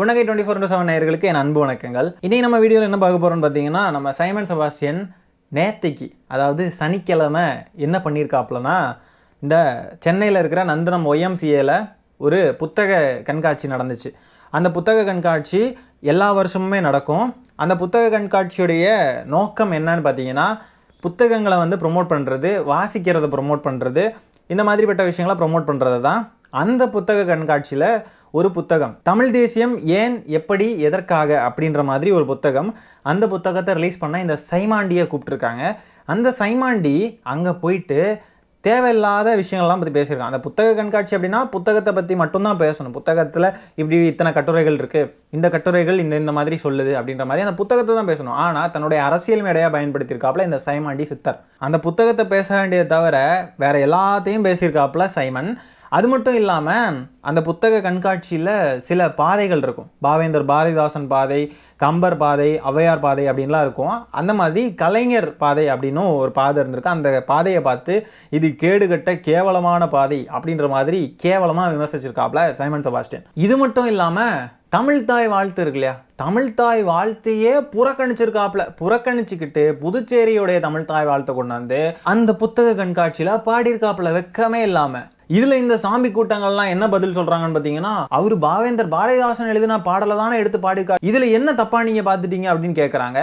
புன்னகை twenty four seven நேயர்களுக்கு என் அன்பு வணக்கங்கள். இன்றைக்கி நம்ம வீடியோவில் என்ன பார்க்க போகிறோம்னு பார்த்தீங்கன்னா நம்ம சைமன் செபாஸ்டியன் நேத்திக்கு அதாவது சனிக்கிழமை என்ன பண்ணியிருக்காப்லனா இந்த சென்னையில் இருக்கிற நந்தனம் ஒய்எம்சிஏல ஒரு புத்தக கண்காட்சி நடந்துச்சு. அந்த புத்தக கண்காட்சி எல்லா வருஷமுமே நடக்கும். அந்த புத்தக கண்காட்சியுடைய நோக்கம் என்னன்னு பார்த்தீங்கன்னா புத்தகங்களை வந்து ப்ரொமோட் பண்ணுறது வாசிக்கிறத ப்ரொமோட் பண்ணுறது இந்த மாதிரிப்பட்ட விஷயங்களை ப்ரொமோட் பண்ணுறது தான் அந்த புத்தக கண்காட்சியில் ஒரு புத்தகம். தமிழ் தேசியம் ஏன் எப்படி எதற்காக அப்படின்ற மாதிரி ஒரு புத்தகம் அந்த புத்தகத்தை ரிலீஸ் பண்ண இந்த சைமாண்டியை கூப்பிட்ருக்காங்க அந்த சைமாண்டி அங்கே போயிட்டு தேவையில்லாத விஷயங்கள்லாம் பற்றி பேசியிருக்காங்க அந்த புத்தக கண்காட்சி அப்படின்னா புத்தகத்தை பற்றி மட்டும்தான் பேசணும். புத்தகத்தில் இப்படி இத்தனை கட்டுரைகள் இருக்குது இந்த கட்டுரைகள் இந்த இந்த மாதிரி சொல்லுது அப்படின்ற மாதிரி அந்த புத்தகத்தை தான் பேசணும். ஆனால் தன்னுடைய அரசியல் மேடையாக பயன்படுத்தியிருக்காப்புல இந்த சைமாண்டி சித்தர். அந்த புத்தகத்தை பேச வேண்டியதை தவிர வேறு எல்லாத்தையும் பேசியிருக்காப்புல சைமன். அது மட்டும் இல்லாமல் அந்த புத்தக கண்காட்சியில் சில பாதைகள் இருக்கும். பாவேந்தர் பாரதிதாசன் பாதை கம்பர் பாதை ஔவையார் பாதை அப்படின்லாம் இருக்கும். அந்த மாதிரி கலைஞர் பாதை அப்படின்னும் ஒரு பாதை இருந்திருக்கு. அந்த பாதையை பார்த்து இது கேடுகட்ட கேவலமான பாதை அப்படின்ற மாதிரி கேவலமாக விமர்சிச்சிருக்காப்ல சைமன் செபாஸ்டியன். இது மட்டும் இல்லாமல் தமிழ்தாய் வாழ்த்து இருக்கு இல்லையா? தமிழ்தாய் வாழ்த்தையே புறக்கணிச்சிருக்காப்ல. புறக்கணிச்சுக்கிட்டு புதுச்சேரியுடைய தமிழ்தாய் வாழ்த்தை கொண்டாந்து அந்த புத்தக கண்காட்சியில் பாடியிருக்காப்ல. வெக்கமே இல்லாமல் இதுல இந்த சாமி கூட்டங்கள்லாம் என்ன பதில் சொல்றாங்கன்னு பாத்தீங்கன்னா அவரு பாவேந்தர் பாரதிதாசன் எழுதின பாடலை தானே எடுத்து பாடியிருக்காரு இதுல என்ன தப்பா நீங்க பாத்துட்டீங்க அப்படின்னு கேட்குறாங்க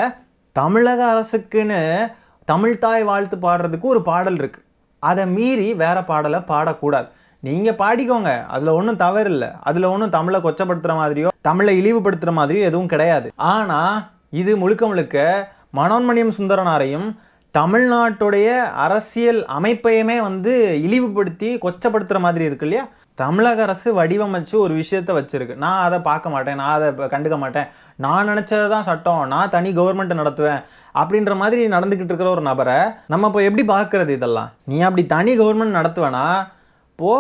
தமிழக அரசுக்குன்னு தமிழ் தாய் வாழ்த்து பாடுறதுக்கு ஒரு பாடல் இருக்கு. அதை மீறி வேற பாடலை பாடக்கூடாது. நீங்க பாடிக்கோங்க. அதுல ஒன்றும் தவறு இல்லை அதுல ஒன்றும் தமிழை கொச்சப்படுத்துற மாதிரியோ தமிழை இழிவுபடுத்துற மாதிரியோ எதுவும் கிடையாது. ஆனா இது முழுக்க முழுக்க மனோன்மணியம் சுந்தரனாரையும் தமிழ்நாட்டுடைய அரசியல் அமைப்பையுமே வந்து இழிவுபடுத்தி கொச்சப்படுத்துகிற மாதிரி இருக்கு இல்லையா? தமிழக அரசு வடிவமைச்சு ஒரு விஷயத்த வச்சுருக்கு. நான் அதை பார்க்க மாட்டேன். நான் அதை கண்டுக்க மாட்டேன். நான் நினச்சது தான் சட்டம். நான் தனி கவர்மெண்ட் நடத்துவேன் அப்படின்ற மாதிரி நடந்துக்கிட்டு இருக்கிற ஒரு நபரை நம்ம இப்போ எப்படி பார்க்கறது இதெல்லாம்? நீ அப்படி தனி கவர்மெண்ட் நடத்துவேனா? போ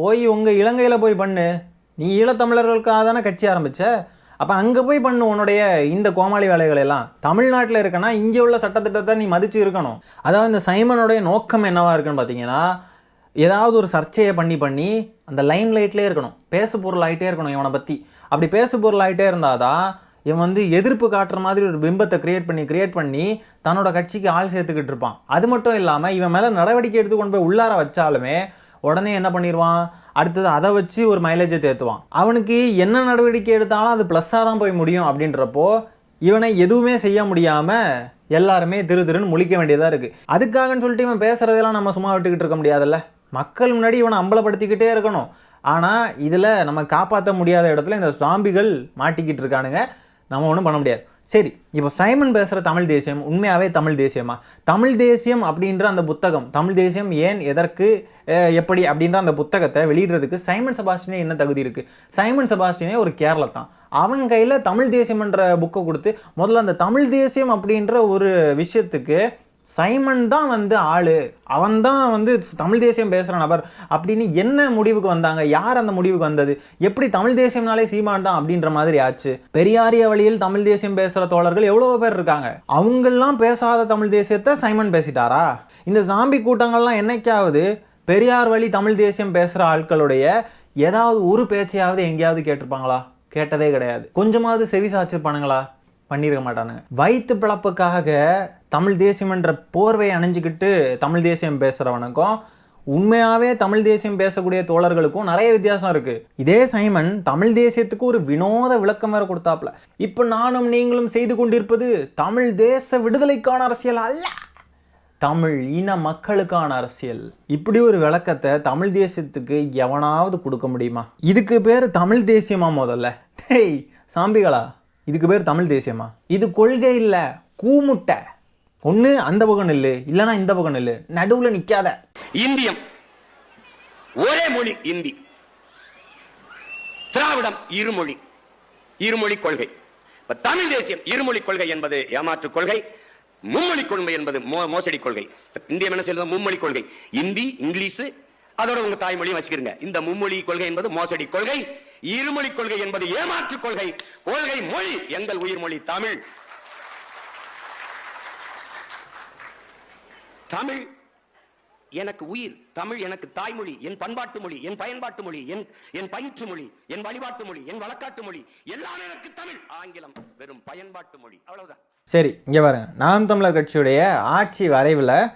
போய் உங்கள் இலங்கையில் போய் பண்ணு. நீ ஈழத்தமிழர்களுக்காக தானே கட்சி ஆரம்பித்த அப்போ அங்கே போய் பண்ணு உன்னுடைய இந்த கோமாளி வேலைகள் எல்லாம் தமிழ்நாட்டில் இருக்கனா இங்கே உள்ள சட்டத்திட்டத்தை நீ மதிச்சு இருக்கணும். அதாவது இந்த சைமனுடைய நோக்கம் என்னவா இருக்குன்னு பார்த்தீங்கன்னா ஏதாவது ஒரு சர்ச்சையை பண்ணி பண்ணி அந்த லைம் லைட்லேயே இருக்கணும். பேசு பொருள் ஆகிட்டே இருக்கணும் இவனை பற்றி அப்படி பேசு பொருள் ஆகிட்டே இருந்தாதான் இவன் வந்து எதிர்ப்பு காட்டுற மாதிரி ஒரு பிம்பத்தை கிரியேட் பண்ணி கிரியேட் பண்ணி தன்னோட கட்சிக்கு ஆள் சேர்த்துக்கிட்டு இருப்பான். அது மட்டும் இல்லாமல் இவன் மேலே நடவடிக்கை எடுத்து கொண்டு போய் உள்ளார வச்சாலுமே உடனே என்ன பண்ணிடுவான் அடுத்தது அதை வச்சு ஒரு மைலேஜை தேர்த்துவான் அவனுக்கு என்ன நடவடிக்கை எடுத்தாலும் அது ப்ளஸ்ஸாக தான் போய் முடியும் அப்படின்றப்போ இவனை எதுவுமே செய்ய முடியாமல் எல்லாருமே திரு திருன்னு முழிக்க வேண்டியதாக இருக்குது அதுக்காகன்னு சொல்லிட்டு இவன் பேசுகிறதெல்லாம் நம்ம சும்மா விட்டுக்கிட்டு இருக்க முடியாதுல்ல? மக்கள் முன்னாடி இவனை அம்பலப்படுத்திக்கிட்டே இருக்கணும். ஆனால் இதில் நம்ம காப்பாற்ற முடியாத இடத்துல இந்த சாம்பிகள் மாட்டிக்கிட்டு இருக்கானுங்க. நம்ம ஒன்றும் பண்ண முடியாது. சரி இப்போ சைமன் பேசுகிற தமிழ் தேசியம் உண்மையாகவே தமிழ் தேசியமா? தமிழ் தேசியம் அப்படின்ற அந்த புத்தகம் தமிழ் தேசியம் ஏன் எதற்கு எப்படி அப்படின்ற அந்த புத்தகத்தை வெளியிடுறதுக்கு சைமன் செபாஸ்டினே என்ன தகுதி இருக்குது சைமன் செபாஸ்டினே ஒரு கேரளா தான் அவன் கையில் தமிழ் தேசியம்ன்ற புக்கை கொடுத்து முதல்ல அந்த தமிழ் தேசியம் அப்படின்ற ஒரு விஷயத்துக்கு சைமன் தான் வந்து ஆளு. அவன் தான் வந்து தமிழ் தேசியம் பேசுகிற நபர் அப்படின்னு என்ன முடிவுக்கு வந்தாங்க? யார் அந்த முடிவுக்கு வந்தது? எப்படி தமிழ் தேசியம்னாலே சீமான் தான் அப்படின்ற மாதிரி ஆச்சு. பெரியாரிய வழியில் தமிழ் தேசியம் பேசுகிற தோழர்கள் எவ்வளோ பேர் இருக்காங்க. அவங்கெல்லாம் பேசாத தமிழ் தேசியத்தை சைமன் பேசிட்டாரா? இந்த சாம்பி கூட்டங்கள்லாம் என்னைக்காவது பெரியார் வழி தமிழ் தேசியம் பேசுகிற ஆட்களுடைய ஏதாவது ஒரு பேச்சையாவது எங்கேயாவது கேட்டிருப்பாங்களா? கேட்டதே கிடையாது. கொஞ்சமாவது செவி சாச்சிருப்பானுங்களா பண்ணியிருக்க மாட்டானுங்க. வயிற்று பிழப்புக்காக தமிழ் தேசியம் என்ற போர்வை அணிஞ்சுக்கிட்டு தமிழ் தேசியம் பேசுகிறவனுக்கும் உண்மையாகவே தமிழ் தேசியம் பேசக்கூடிய தோழர்களுக்கும் நிறைய வித்தியாசம் இருக்குது இதே சைமன் தமிழ் தேசியத்துக்கு ஒரு வினோத விளக்கம் வேற கொடுத்தாப்ல. இப்போ நானும் நீங்களும் செய்து கொண்டிருப்பது தமிழ் தேச விடுதலைக்கான அரசியல் அல்ல. தமிழ் இன மக்களுக்கான அரசியல். இப்படி ஒரு விளக்கத்தை தமிழ் தேசியத்துக்கு எவனாவது கொடுக்க முடியுமா? இதுக்கு பேர் தமிழ் தேசியமா முதல்ல? டேய் சாம்பிகளா? இதுக்கு பேர் தமிழ் தேசியமா? இது கொள்கை இல்லை கூமுட்டை. ஒன்று அந்த பக்கம் நில்லு இல்லைன்னா இந்த பக்கம் நில்லு. நடுவில் நிற்காத இந்தியம். ஒரே மொழி இந்தி. திராவிடம் இருமொழி. இருமொழி கொள்கை. இப்போ தமிழ் தேசியம் இருமொழி கொள்கை என்பது ஏமாற்று கொள்கை மும்மொழி கொள்கை என்பது மோ- மோசடி கொள்கை. இந்தியம் என்ன சொல்லுது? மும்மொழி கொள்கை. இந்தி இங்கிலீஷ் அதோட உங்க தாய்மொழியும் வச்சுக்கிறீங்க இந்த மும்மொழி கொள்கை என்பது மோசடி கொள்கை. இருமொழி கொள்கை என்பது ஏமாற்று கொள்கை. கொள்கை மொழி எங்கள் உயிர்மொழி தமிழ். தமிழ் எனக்கு உயிர் தமிழ் எனக்கு தாய்மொழி என் பண்பாட்டு மொழி என் பயன்பாட்டு மொழி என் என் பயிற்று மொழி என் வழிபாட்டு மொழி என் வழக்காட்டு மொழி எல்லாமே எனக்கு தமிழ். ஆங்கிலம் வெறும் பயன்பாட்டு மொழி. அவ்வளவுதான். சரி இங்கே பாருங்க. நாம் தமிழர் கட்சியுடைய ஆட்சி வரைவில்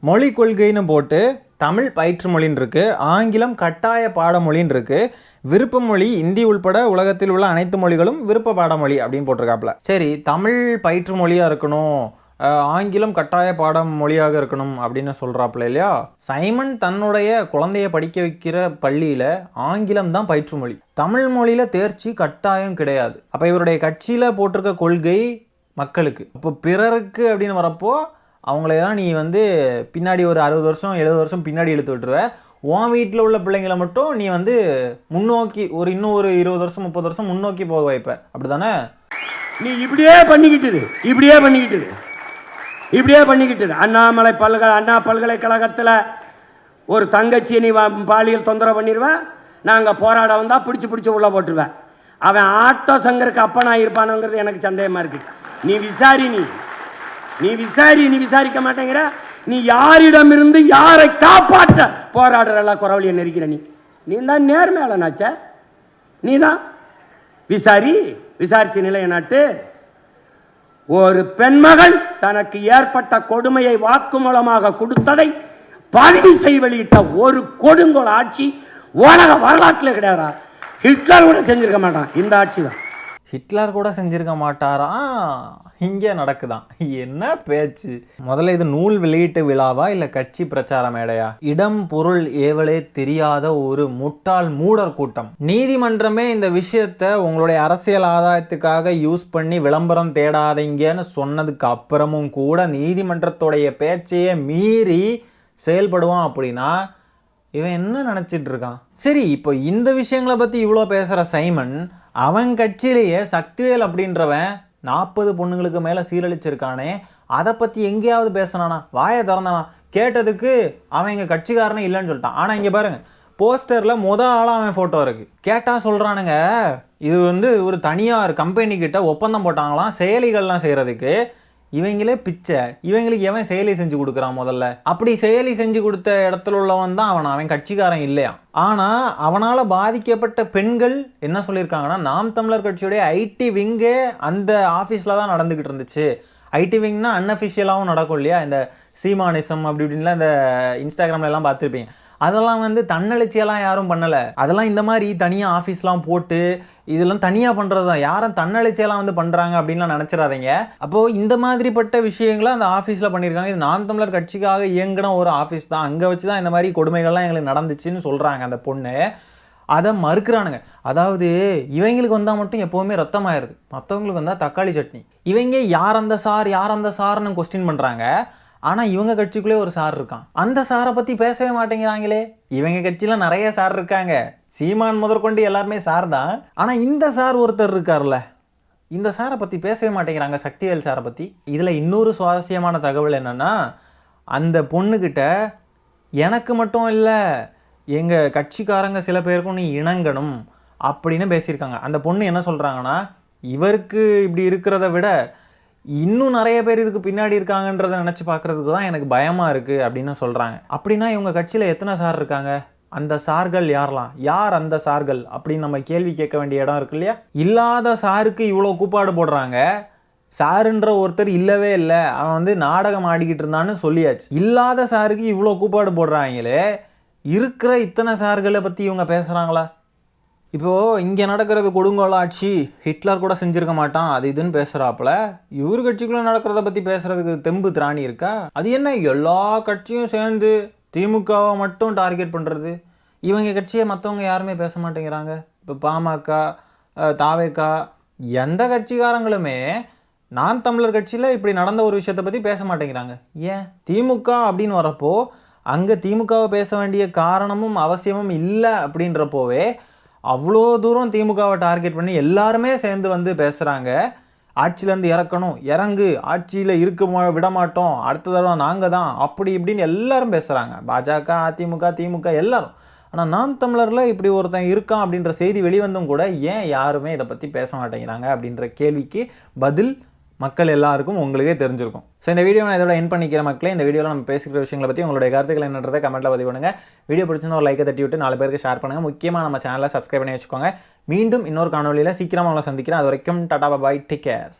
மொழி கொள்கைன்னு போட்டு தமிழ் பயிற்று மொழின்னு இருக்குது ஆங்கிலம் கட்டாய பாடமொழின்னு இருக்குது விருப்ப மொழி இந்தி உள்பட உலகத்தில் உள்ள அனைத்து மொழிகளும் விருப்ப பாடமொழி அப்படின்னு போட்டிருக்காப்புல. சரி தமிழ் பயிற்று மொழியாக இருக்கணும் ஆங்கிலம் கட்டாய பாடம் மொழியாக இருக்கணும் அப்படின்னு சொல்கிறாப்புல இல்லையா? சைமன் தன்னுடைய குழந்தைய படிக்க வைக்கிற பள்ளியில் ஆங்கிலம் தான் பயிற்று மொழி தமிழ் மொழியில் தேர்ச்சி கட்டாயம் கிடையாது. அப்போ இவருடைய கட்சியில் போட்டிருக்க கொள்கை மக்களுக்கு. இப்போ பிறருக்கு அப்படின்னு வரப்போ அவங்களையெல்லாம் நீ வந்து பின்னாடி ஒரு அறுபது வருஷம் எழுபது வருஷம் பின்னாடி இழுத்து விட்டுருவ. உன் வீட்டில் உள்ள பிள்ளைங்களை மட்டும் நீ வந்து முன்னோக்கி ஒரு இன்னும் ஒரு இருபது வருஷம் முப்பது வருஷம் முன்னோக்கி போக வைப்ப. அப்படி தானே நீ இப்படியே பண்ணிக்கிட்டுது இப்படியே பண்ணிக்கிட்டுது இப்படியே பண்ணிக்கிட்டுது. அண்ணாமலை பல்கலை அண்ணா பல்கலைக்கழகத்தில் ஒரு தங்கச்சியை நீ வா- பாலியல் தொந்தரவு பண்ணிடுவேன் நாங்கள் போராட வந்தால் பிடிச்சி பிடிச்சி உள்ளே போட்டுருவேன் அவன் ஆட்டோ சங்கருக்கு அப்பனாக இருப்பானுங்கிறது எனக்கு சந்தேகமாக இருக்குது நீ விசாரி நீ. நீ விசாரி நீ விசாரிக்க மாட்டேங்கிற. நீ யாரிடமிருந்து யாரை காப்பாற்ற போராடுறல குறவழியை நெருக்கிற நீ. நீ தான் நேர்மையாளனாச்ச. நீ தான் விசாரி விசாரிச்சு நிலைய நாட்டு. ஒரு பெண்மகள் தனக்கு ஏற்பட்ட கொடுமையை வாக்குமூலமாக கொடுத்ததை பதிவு செய்ய வெளியிட்ட ஒரு கொடுங்கோல் ஆட்சி உலக வரலாற்றில் கிடையாதா? ஹிட்லர் கூட செஞ்சிருக்க மாட்டான். இந்த ஆட்சி தான் ஹிட்லர் கூட செஞ்சிருக்க மாட்டாரா? இங்கே நடக்குதான் என்ன பேச்சு? முதல்ல இது நூல் வெளியீட்டு விழாவா இல்லை கட்சி பிரச்சார மேடையா? இடம் பொருள் ஏவலே தெரியாத ஒரு முட்டாள் மூடர் கூட்டம். நீதிமன்றமே இந்த விஷயத்த உங்களுடைய அரசியல் ஆதாயத்துக்காக யூஸ் பண்ணி விளம்பரம் தேடாதீங்கன்னு சொன்னதுக்கு அப்புறமும் கூட நீதிமன்றத்துடைய பேச்சையே மீறி செயல்படுவான் அப்படின்னா இவன் என்ன நினச்சிட்டு இருக்கான்? சரி இப்போ இந்த விஷயங்களை பற்றி இவ்வளோ பேசுகிற சைமன் அவன் கட்சியிலேயே சக்திவேல் அப்படின்றவன் நாற்பது பொண்ணுங்களுக்கு மேலே சீரழிச்சிருக்கானே அதை பற்றி எங்கேயாவது பேசினானா? வாயை திறந்தானா? கேட்டதுக்கு அவன் எங்கள் கட்சிக்காரனே இல்லைன்னு சொல்லிட்டான். ஆனால் இங்கே பாருங்க போஸ்டரில் முத ஆளாக அவன் ஃபோட்டோ இருக்குது கேட்டால் சொல்கிறானுங்க இது வந்து ஒரு தனியார் கம்பெனிக்கிட்ட ஒப்பந்தம் போட்டாங்களாம் செயலிகள்லாம் செய்கிறதுக்கு இவங்களே பிச்சை. இவங்களுக்கு எவன் செயலி செஞ்சு கொடுக்குறான் முதல்ல? அப்படி செயலி செஞ்சு கொடுத்த இடத்துல உள்ளவன் தான் அவன். அவன் கட்சிக்காரன் இல்லையா? ஆனால் அவனால் பாதிக்கப்பட்ட பெண்கள் என்ன சொல்லியிருக்காங்கன்னா நாம் தமிழர் கட்சியுடைய ஐடி விங்கே அந்த ஆஃபீஸில் தான் நடந்துக்கிட்டு இருந்துச்சு. ஐடி விங்னா அன்அஃபிஷியலாகவும் நடக்கும் இல்லையா? இந்த சீமானிசம் அப்படி இப்படின்லாம் இந்த இன்ஸ்டாகிராம்ல எல்லாம் பார்த்துருப்பீங்க. அதெல்லாம் வந்து தன்னெழுச்சியெல்லாம் யாரும் பண்ணலை. அதெல்லாம் இந்த மாதிரி தனியாக ஆஃபீஸ்லாம் போட்டு இதெல்லாம் தனியாக பண்ணுறது தான். யாரும் தன்னெழுச்சியெல்லாம் வந்து பண்ணுறாங்க அப்படின்லாம் நினச்சிடாதீங்க. அப்போது இந்த மாதிரிப்பட்ட விஷயங்களை அந்த ஆஃபீஸில் பண்ணியிருக்காங்க. இது நாம் தமிழர் கட்சிக்காக இயங்கின ஒரு ஆஃபீஸ் தான். அங்கே வச்சு தான் இந்த மாதிரி கொடுமைகள்லாம் எங்களுக்கு நடந்துச்சுன்னு சொல்கிறாங்க அந்த பொண்ணு. அதை மறுக்கிறானுங்க. அதாவது இவங்களுக்கு வந்தால் மட்டும் எப்போவுமே ரத்தமாயிருது. மற்றவங்களுக்கு வந்தால் தக்காளி சட்னி. இவங்க யார் அந்த சார் யார் அந்த சார்னு கொஸ்டின் பண்ணுறாங்க ஆனால் இவங்க கட்சிக்குள்ளே ஒரு சார் இருக்கான். அந்த சாரை பற்றி பேசவே மாட்டேங்கிறாங்களே. இவங்க கட்சியில் நிறைய சார் இருக்காங்க. சீமான் முதற்கொண்டு எல்லாருமே சார் தான். ஆனால் இந்த சார் ஒருத்தர் இருக்கார்ல. இந்த சாரை பற்றி பேசவே மாட்டேங்கிறாங்க சக்திவேல் சாரை பற்றி இதில் இன்னொரு சுவாரஸ்யமான தகவல் என்னென்னா அந்த பொண்ணுக்கிட்ட எனக்கு மட்டும் இல்லை எங்கள் கட்சிக்காரங்க சில பேருக்கும் நீ இணங்கணும் அப்படின்னு பேசியிருக்காங்க. அந்த பொண்ணு என்ன சொல்கிறாங்கன்னா இவருக்கு இப்படி இருக்கிறத விட இன்னும் நிறைய பேர் இதுக்கு பின்னாடி இருக்காங்கன்றதை நினச்சி பார்க்குறதுக்கு தான் எனக்கு பயமாக இருக்குது அப்படின்னு சொல்கிறாங்க அப்படின்னா இவங்க கட்சியில் எத்தனை சார் இருக்காங்க? அந்த சார்கள் யாரெல்லாம்? யார் அந்த சார்கள்? அப்படின்னு நம்ம கேள்வி கேட்க வேண்டிய இடம் இருக்கு இல்லையா? இல்லாத சாருக்கு இவ்வளோ கூப்பாடு போடுறாங்க. சாருன்ற ஒருத்தர் இல்லவே இல்லை. அவன் வந்து நாடகம் ஆடிக்கிட்டு இருந்தான்னு சொல்லியாச்சு. இல்லாத சாருக்கு இவ்வளோ கூப்பாடு போடுறாங்களே. இருக்கிற இத்தனை சார்களை பற்றி இவங்க பேசுகிறாங்களா இப்போது இங்கே நடக்கிறது கொடுங்கோல் ஆட்சி ஹிட்லர் கூட செஞ்சுருக்க மாட்டான் அது இதுன்னு பேசுகிறாப்புல இவர் கட்சிக்குள்ளே நடக்கிறத பற்றி பேசுகிறதுக்கு தெம்பு திராணி இருக்கா? அது என்ன எல்லா கட்சியும் சேர்ந்து திமுகவை மட்டும் டார்கெட் பண்ணுறது இவங்க கட்சியை மற்றவங்க யாருமே பேச மாட்டேங்கிறாங்க. இப்போ பாமக தாவேக்கா எந்த கட்சிக்காரங்களுமே நான் தமிழர் கட்சியில் இப்படி நடந்த ஒரு விஷயத்தை பற்றி பேச மாட்டேங்கிறாங்க. ஏன்? திமுக அப்படின்னு வரப்போ அங்கே திமுகவை பேச வேண்டிய காரணமும் அவசியமும் இல்லை அப்படின்றப்போவே அவ்வளோ தூரம் திமுகவை டார்கெட் பண்ணி எல்லாருமே சேர்ந்து வந்து பேசுகிறாங்க ஆட்சியிலேருந்து இறக்கணும் இறங்கு ஆட்சியில் இருக்க விடமாட்டோம் அடுத்த தடவை நாங்கள் தான் அப்படி இப்படின்னு எல்லாரும் பேசுகிறாங்க பாஜக அதிமுக திமுக எல்லாரும். ஆனால் நாம் தமிழரில் இப்படி ஒருத்தன் இருக்கான் அப்படின்ற செய்தி வெளிவந்தும் கூட ஏன் யாருமே இதை பற்றி பேச மாட்டேங்கிறாங்க அப்படின்ற கேள்விக்கு பதில் மக்கள் எல்லாருக்கும் உங்களுக்கே தெரிஞ்சிருக்கும். ஸோ இந்த வீடியோ நான் இதோட என் பண்ணிக்கிற மக்களே. இந்த வீடியோவில் நம்ம பேசிக்கிற விஷயங்களை பற்றி உங்களுடைய கருத்துக்கள் என்னன்றதை கமெண்ட்டில் பதிவு பண்ணுங்கள் வீடியோ பிடிச்சிருந்தா ஒரு லைக்கை தட்டி விட்டு நாலு பேருக்கு ஷேர் பண்ணுங்கள் முக்கியமாக நம்ம சேனலை சப்ஸ்கிரைப் பண்ணி வச்சுக்கோங்க. மீண்டும் இன்னொரு காணொலியில் சீக்கிரமாக உங்களை சந்திக்கிறேன். அது வரைக்கும் டாடா பாய் டேக் கேர்